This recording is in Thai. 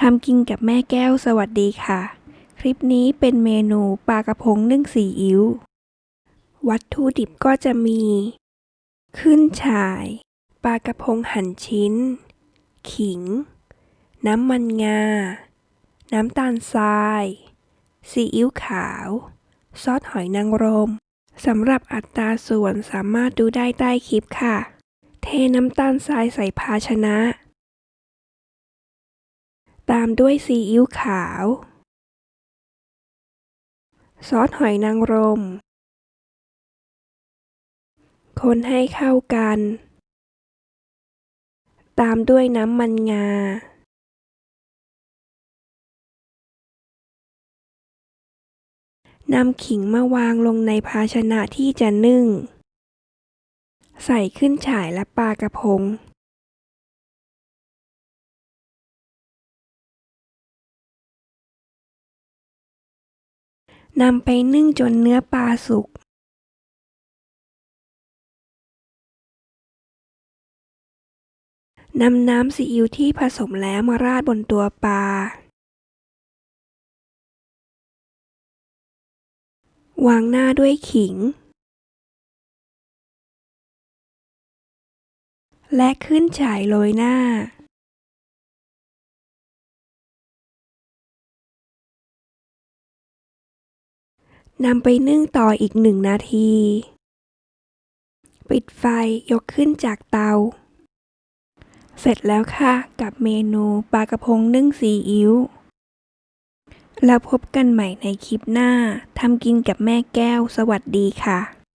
ทำกินกับแม่แก้วสวัสดีค่ะ คลิปนี้เป็นเมนูปลากระพงนึ่งซีอิ๊ววัตถุดิบก็จะมี ขึ้นฉ่าย ปลากระพงหั่นชิ้น ขิง น้ำมันงา น้ำตาลทราย ซีอิ๊วขาว ซอสหอยนางรมสำหรับอัตราส่วนสามารถดูได้ใต้คลิปค่ะ เทน้ำตาลทรายใส่ภาชนะ ตามด้วยซีอิ๊วขาว ซอสหอยนางรม คนให้เข้ากัน ตามด้วยน้ำมันงา นำขิงมาวางลงในภาชนะที่จะนึ่ง ใส่ขึ้นฉ่ายและปลากระพง นำไปนึ่งจนเนื้อปลาสุกนำน้ำซีอิ๊วที่ผสมแล้วมาราดบนตัวปลาวางหน้าด้วยขิง และขึ้นฉ่ายโรยหน้า นำไปนึ่งต่ออีกหนึ่งนาที ปิดไฟยกขึ้นจากเตา เสร็จแล้วค่ะ กับเมนูปลากระพงนึ่งซีอิ๊วแล้วพบกันใหม่ในคลิปหน้าทำกินกับแม่แก้ว สวัสดีค่ะ